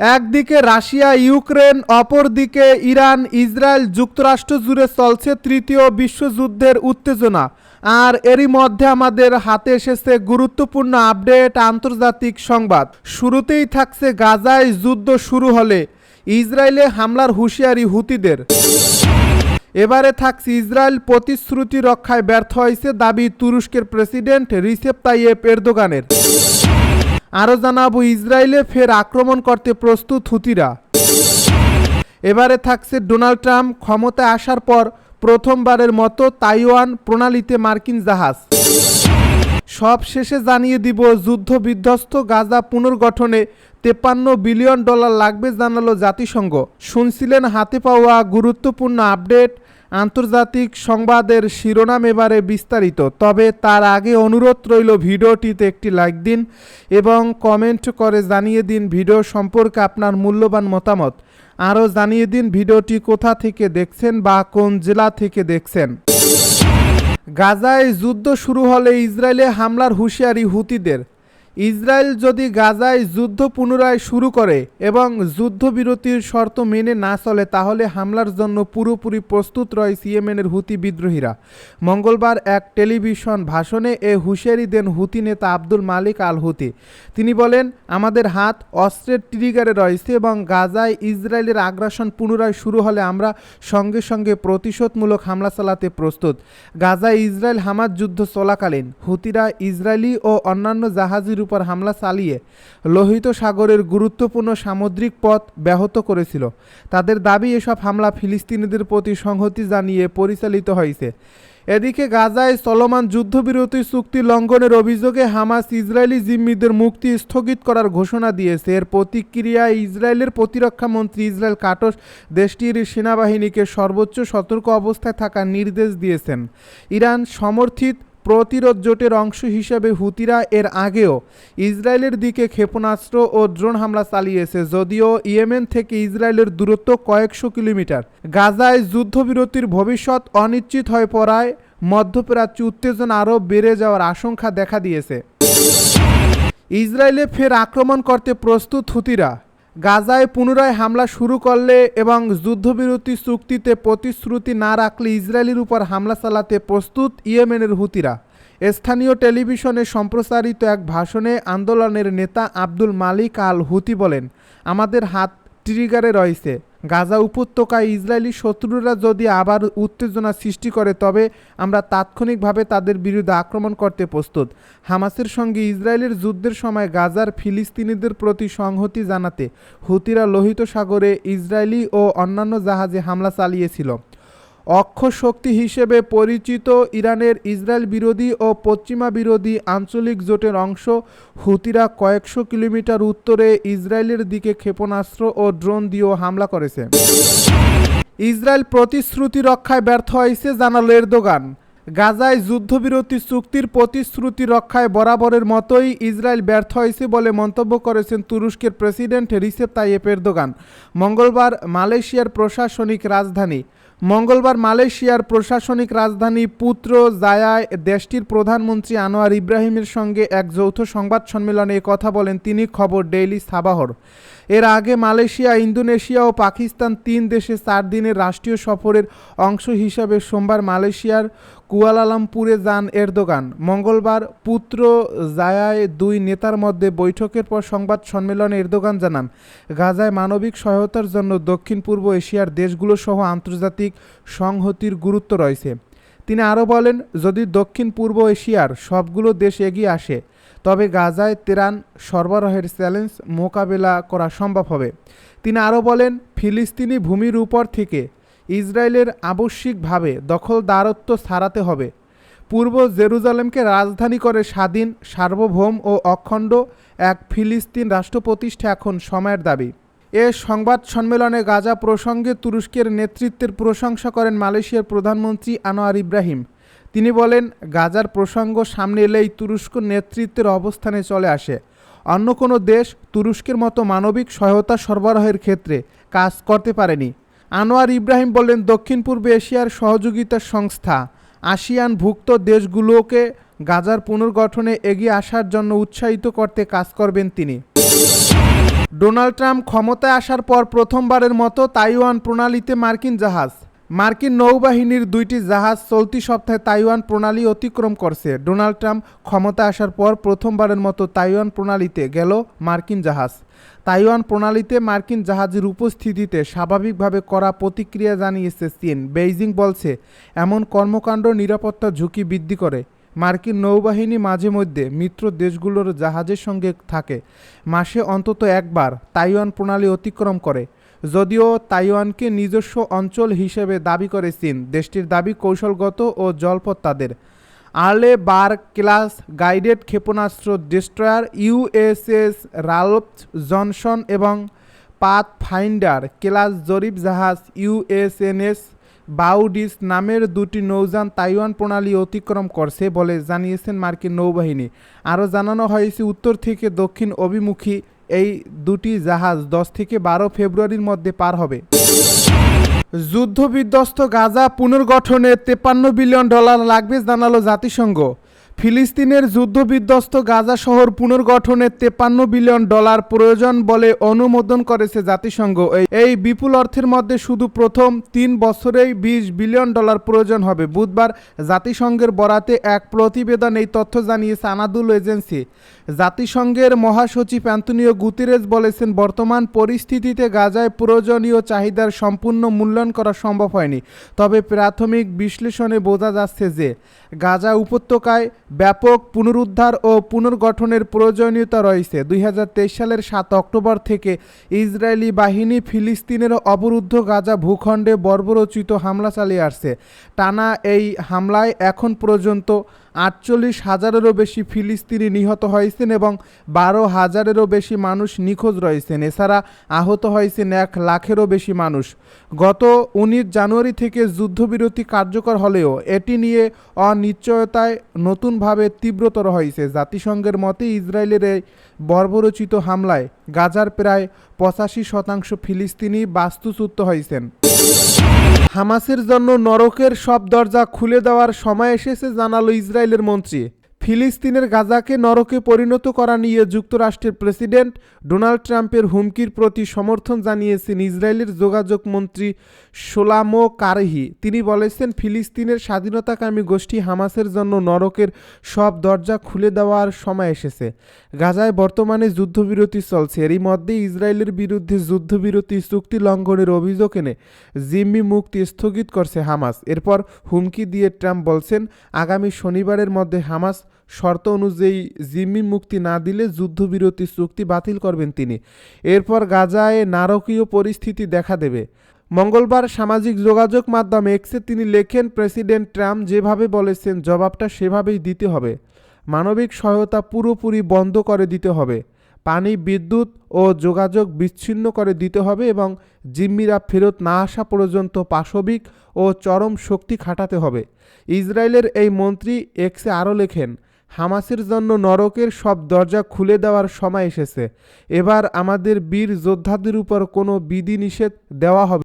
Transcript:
একদিকে Russia, Ukraine, অপরদিকে Iran, Israel যুক্তরাষ্ট্র জুড়ে চলছে তৃতীয় বিশ্বযুদ্ধের উত্তেজনা। আর এরই মধ্যে আমাদের হাতে এসেছে গুরুত্বপূর্ণ আপডেট, আন্তর্জাতিক সংবাদ। শুরুতেই থাকছে গাজায় যুদ্ধ শুরু হলে। ইসরায়েলে হামলার হুঁশিয়ারি হুতিদের। এবারে থাকছে ইসরায়েল প্রতিশ্রুতি রক্ষায় ব্যর্থ হয়েছে দাবি তুরস্কের প্রেসিডেন্ট রিসেপ তাইয়েপ এরদোগানের। আরও জানাব, ইসরায়েলে ফের আক্রমণ করতে প্রস্তুত হুতিরা। এবারে থাকছে ডোনাল্ড ট্রাম্প ক্ষমতায় আসার পর প্রথমবারের মতো তাইওয়ান প্রণালীতে মার্কিন জাহাজ। সব শেষে জানিয়ে দিব, যুদ্ধ বিধ্বস্ত গাজা পুনর্গঠনে তেপান্ন বিলিয়ন ডলার লাগবে জানালো জাতিসংঘ। শুনছিলেন হাতে পাওয়া গুরুত্বপূর্ণ আপডেট। আন্তর্জাতিক সংবাদের শিরোনাম এবারে বিস্তারিত। তবে তার আগে অনুরোধ রইল ভিডিওটিতে একটি লাইক দিন এবং কমেন্ট করে জানিয়ে দিন ভিডিও সম্পর্কে আপনার মূল্যবান মতামত। আরও জানিয়ে দিন ভিডিওটি কোথা থেকে দেখছেন বা কোন জেলা থেকে দেখছেন। গাজায় যুদ্ধ শুরু হলে ইসরায়েলে হামলার হুঁশিয়ারি হুতিদের। ইসরায়েল যদি গাজায় যুদ্ধ পুনরায় শুরু করে এবং যুদ্ধবিরতির শর্ত মেনে না চলে, তাহলে হামলার জন্য পুরোপুরি প্রস্তুত রয় সিএমএনের হুতি বিদ্রোহীরা। মঙ্গলবার এক টেলিভিশন ভাষণে এ হুঁশিয়ারি দেন হুতি নেতা আব্দুল মালিক আল হুতি তিনি বলেন, আমাদের হাত অস্ত্রের ট্রিগারে রয়েছে এবং গাজায় ইসরায়েলের আগ্রাসন পুনরায় শুরু হলে আমরা সঙ্গে সঙ্গে প্রতিশোধমূলক হামলা চালাতে প্রস্তুত। গাজায় ইসরায়েল হামাজ যুদ্ধ চলাকালীন। হুতিরা ইসরায়েলি ও অন্যান্য জাহাজের উপর হামলা চালিয়ে লোহিত সাগরের গুরুত্বপূর্ণ সামুদ্রিক পথ ব্যাহত করেছিল। তাদের দাবি, এসব হামলা ফিলিস্তিনিদের প্রতি সংহতি জানিয়ে পরিচালিত হয়েছে। এদিকে গাজায় চলমান যুদ্ধবিরতি চুক্তি লঙ্ঘনের অভিযোগে হামাস ইসরায়েলি জিম্মিদের মুক্তি স্থগিত করার ঘোষণা দিয়েছে। এর প্রতিক্রিয়ায় ইসরায়েলের প্রতিরক্ষা মন্ত্রী ইসরায়েল কাটস দেশটির সেনাবাহিনীকে সর্বোচ্চ সতর্ক অবস্থায় থাকার নির্দেশ দিয়েছেন। ইরান সমর্থিত প্রতিরোধ জোটের অংশ হিসেবে হুতিরা এর আগেও ইসরায়েলের দিকে ক্ষেপণাস্ত্র ও ড্রোন হামলা চালিয়েছে, যদিও ইয়েমেন থেকে ইসরায়েলের দূরত্ব কয়েকশো কিলোমিটার। গাজায় যুদ্ধবিরতির ভবিষ্যৎ অনিশ্চিত হয়ে পড়ায় মধ্যপ্রাচ্য উত্তেজনা আরও বেড়ে যাওয়ার আশঙ্কা দেখা দিয়েছে। ইসরায়েলে ফের আক্রমণ করতে প্রস্তুত হুতিরা। গাজায় পুনরায় হামলা শুরু করলে এবং যুদ্ধবিরতি চুক্তিতে প্রতিশ্রুতি না রাখলে ইসরায়েলের উপর হামলা চালাতে প্রস্তুত ইয়েমেনের হুতিরা। স্থানীয় টেলিভিশনে সম্প্রচারিত এক ভাষণে আন্দোলনের নেতা আব্দুল মালিক আল হুতি বলেন, আমাদের হাত ট্রিগারে রয়েছে। গাজা উপত্যকায় ইসরায়েলি শত্রুরা যদি আবার উত্তেজনা সৃষ্টি করে, তবে আমরা তাৎক্ষণিকভাবে তাদের বিরুদ্ধে আক্রমণ করতে প্রস্তুত। হামাসের সঙ্গে ইসরায়েলের যুদ্ধের সময় গাজার ফিলিস্তিনিদের প্রতি সংহতি জানাতে হুতিরা লোহিত সাগরে ইসরায়েলি ও অন্যান্য জাহাজে হামলা চালিয়েছিল। অক্ষ শক্তি হিসেবে পরিচিত ইরানের ইসরায়েল বিরোধী ও পশ্চিমা বিরোধী আঞ্চলিক জোটের অংশ হুতিরা কয়েকশো কিলোমিটার উত্তরে ইসরায়েলের দিকে ক্ষেপণাস্ত্র ও ড্রোন দিয়েও হামলা করেছে। ইসরায়েল প্রতিশ্রুতি রক্ষায় ব্যর্থ হয়েছে, জানালো এরদোগান। গাজায় যুদ্ধবিরতি চুক্তির প্রতিশ্রুতি রক্ষায় বরাবরের মতোই ইসরায়েল ব্যর্থ হয়েছে বলে মন্তব্য করেছেন তুরস্কের প্রেসিডেন্ট রিসেপ তাইয়েপ এরদোগান। মঙ্গলবার মালয়েশিয়ার প্রশাসনিক রাজধানী মঙ্গলবার মালয়েশিয়ার প্রশাসনিক রাজধানী পুত্র জায়ায় দেশটির প্রধানমন্ত্রী আনোয়ার ইব্রাহিমের সঙ্গে এক যৌথ সংবাদ সম্মেলনে কথা বলেন তিনি, খবর ডেইলি সাবাহর। এর আগে মালয়েশিয়া, ইন্দোনেশিয়া ও পাকিস্তান তিন দেশে চার দিনের রাষ্ট্রীয় সফরের অংশ হিসাবে সোমবার মালয়েশিয়ার কুয়ালালামপুরে যান এরদোগান। মঙ্গলবার পুত্র জায়ায় দুই নেতার মধ্যে বৈঠকের পর সংবাদ সম্মেলনে এরদোগান জানান, গাজায় মানবিক সহায়তার জন্য দক্ষিণ পূর্ব এশিয়ার দেশগুলো সহ আন্তর্জাতিক সংহতির গুরুত্ব রয়েছে। তিনি আরও বলেন, যদি দক্ষিণ পূর্ব এশিয়ার সবগুলো দেশ এগিয়ে আসে, তবে গাজায় তেরান সরবরাহের চ্যালেঞ্জ মোকাবেলা করা সম্ভব হবে। তিনি আরও বলেন, ফিলিস্তিনি ভূমির উপর থেকে ইসরায়েলের আবশ্যিকভাবে দখলদারত্ব ছাড়াতে হবে। পূর্ব জেরুজালেমকে রাজধানী করে স্বাধীন, সার্বভৌম ও অখণ্ড এক ফিলিস্তিন রাষ্ট্র প্রতিষ্ঠা এখন সময়ের দাবি। এ সংবাদ সম্মেলনে গাজা প্রসঙ্গে তুরস্কের নেতৃত্বের প্রশংসা করেন মালয়েশিয়ার প্রধানমন্ত্রী আনোয়ার ইব্রাহিম। তিনি বলেন, গাজার প্রসঙ্গ সামনে এলেই তুরস্ক নেতৃত্বের অবস্থানে চলে আসে। অন্য কোনো দেশ তুরস্কের মতো মানবিক সহায়তা সরবরাহের ক্ষেত্রে কাজ করতে পারেনি। আনোয়ার ইব্রাহিম বললেন, দক্ষিণ পূর্ব এশিয়ার সহযোগিতা সংস্থা আসিয়ানভুক্ত দেশগুলোকে গাজার পুনর্গঠনে এগিয়ে আসার জন্য উৎসাহিত করতে কাজ করবেন তিনি। ডোনাল্ড ট্রাম্প ক্ষমতায় আসার পর প্রথমবারের মতো তাইওয়ান প্রণালীতে মার্কিন জাহাজ মার্কিন নৌবাহিনীর দুইটি জাহাজ চলতি সপ্তাহে তাইওয়ান প্রণালী অতিক্রম করছে। ডোনাল্ড ট্রাম্প ক্ষমতা আসার পর প্রথমবারের মতো তাইওয়ান প্রণালীতে গেল মার্কিন জাহাজ। তাইওয়ান প্রণালীতে মার্কিন জাহাজের উপস্থিতিতে স্বাভাবিকভাবে করা প্রতিক্রিয়া জানিয়েছে চীন। বেইজিং বলছে, এমন কর্মকাণ্ড নিরাপত্তা ঝুঁকি বৃদ্ধি করে। মার্কিন নৌবাহিনী মাঝে মধ্যে মিত্র দেশগুলোর জাহাজের সঙ্গে থাকে। মাসে অন্তত একবার তাইওয়ান প্রণালী অতিক্রম করে। যদিও তাইওয়ানকে নিজস্ব অঞ্চল হিসেবে দাবি করে চীন, দেশটির দাবি কৌশলগত ও জলপথ তাদের। আর্লে বার ক্লাস গাইডেড ক্ষেপণাস্ত্র ডিস্ট্রয়ার ইউএসএস রালফ জনসন এবং পাথ ফাইন্ডার ক্লাস জরিপ জাহাজ ইউএসএনএস বাউডিস নামের দুটি নৌযান তাইওয়ান প্রণালী অতিক্রম করছে বলে জানিয়েছেন মার্কিন নৌবাহিনী। আরও জানানো হয়েছে, উত্তর থেকে দক্ষিণ অভিমুখী এই দুটি জাহাজ দশ থেকে বারো ফেব্রুয়ারির মধ্যে পার হবে। যুদ্ধবিধ্বস্ত গাজা পুনর্গঠনে তেপান্ন বিলিয়ন ডলার লাগবে, জানালো জাতিসংঘ। ফিলিস্তিনের যুদ্ধবিধ্বস্ত গাজা শহর পুনর্গঠনে তেপান্ন বিলিয়ন ডলার প্রয়োজন বলে অনুমোদন করেছে জাতিসংঘ। এই- বিপুল অর্থের মধ্যে শুধু প্রথম তিন বছরেই বিশ বিলিয়ন ডলার প্রয়োজন হবে। বুধবার জাতিসংঘের বরাতে এক প্রতিবেদন এই তথ্য জানিয়েছে আনাদুল এজেন্সি। জাতিসংঘের মহাসচিব অ্যান্তনিও গুতিরেজ বলেছেন, বর্তমান পরিস্থিতিতে গাজায় প্রয়োজনীয় চাহিদার সম্পূর্ণ মূল্যায়ন করা সম্ভব হয়নি। তবে প্রাথমিক বিশ্লেষণে বোঝা যাচ্ছে যে গাজা উপত্যকায় ব্যাপক পুনরুদ্ধার ও পুনর্গঠনের প্রয়োজনীয়তা রয়েছে। দুই হাজার তেইশ সালের সাত অক্টোবর থেকে ইসরায়েলি বাহিনী ফিলিস্তিনের অবরুদ্ধ গাজা ভূখণ্ডে বর্বরচিত হামলা চালিয়ে আসছে। টানা এই হামলায় এখন পর্যন্ত আটচল্লিশ হাজারেরও বেশি ফিলিস্তিনি নিহত হয়েছেন এবং বারো হাজারেরও বেশি মানুষ নিখোঁজ রয়েছেন। এছাড়া আহত হয়েছেন এক লাখেরও বেশি মানুষ। গত উনিশ জানুয়ারি থেকে যুদ্ধবিরতি কার্যকর হলেও এটি নিয়ে অনিশ্চয়তায় নতুনভাবে তীব্রতর হয়েছে। জাতিসংঘের মতে ইসরায়েলের এই বর্বরচিত হামলায় গাজার প্রায় পঁচাশি শতাংশ ফিলিস্তিনি বাস্তুচ্যুত হয়েছেন। হামাসের জন্য নরকের সব দরজা খুলে দেওয়ার সময় এসেছে জানালো ইসরায়েলের মন্ত্রী। ফিলিস্তিনের গাজাকে নরকে পরিণত করা নিয়ে যুক্তরাষ্ট্রের প্রেসিডেন্ট ডোনাল্ড ট্রাম্পের হুমকির প্রতি সমর্থন জানিয়েছেন ইসরায়েলের যোগাযোগ মন্ত্রী সোলামো কারহি। তিনি বলেছেন, ফিলিস্তিনের স্বাধীনতাকামী গোষ্ঠী হামাসের জন্য নরকের সব দরজা খুলে দেওয়ার সময় এসেছে। গাজায় বর্তমানে যুদ্ধবিরতি চলছে। এরই মধ্যে ইসরায়েলের বিরুদ্ধে যুদ্ধবিরতি চুক্তি লঙ্ঘনের অভিযোগ এনে জিম্মি মুক্তি স্থগিত করছে হামাস। এরপর হুমকি দিয়ে ট্রাম্প বলছেন, আগামী শনিবারের মধ্যে হামাস শর্ত অনুযায়ী জিম্মি মুক্তি না দিলে যুদ্ধবিরতি চুক্তি বাতিল করবেন তিনি। এরপর গাজায় নারকীয় পরিস্থিতি দেখা দেবে। মঙ্গলবার সামাজিক যোগাযোগ মাধ্যম এক্সে তিনি লেখেন, প্রেসিডেন্ট ট্রাম্প যেভাবে বলেছেন, জবাবটা সেভাবেই দিতে হবে। মানবিক সহায়তা পুরোপুরি বন্ধ করে দিতে হবে। পানি, বিদ্যুৎ ও যোগাযোগ বিচ্ছিন্ন করে দিতে হবে এবং জিম্মিরা ফেরত না আসা পর্যন্ত পাশবিক ও চরম শক্তি খাটাতে হবে। ইসরায়েলের এই মন্ত্রী এক্সে আরও লেখেন, হামাসের জন্য নরকের সব দরজা খুলে দেওয়ার সময় এসেছে। এবার আমাদের বীর যোদ্ধাদের উপর কোনো বিধিনিষেধ দেওয়া হবে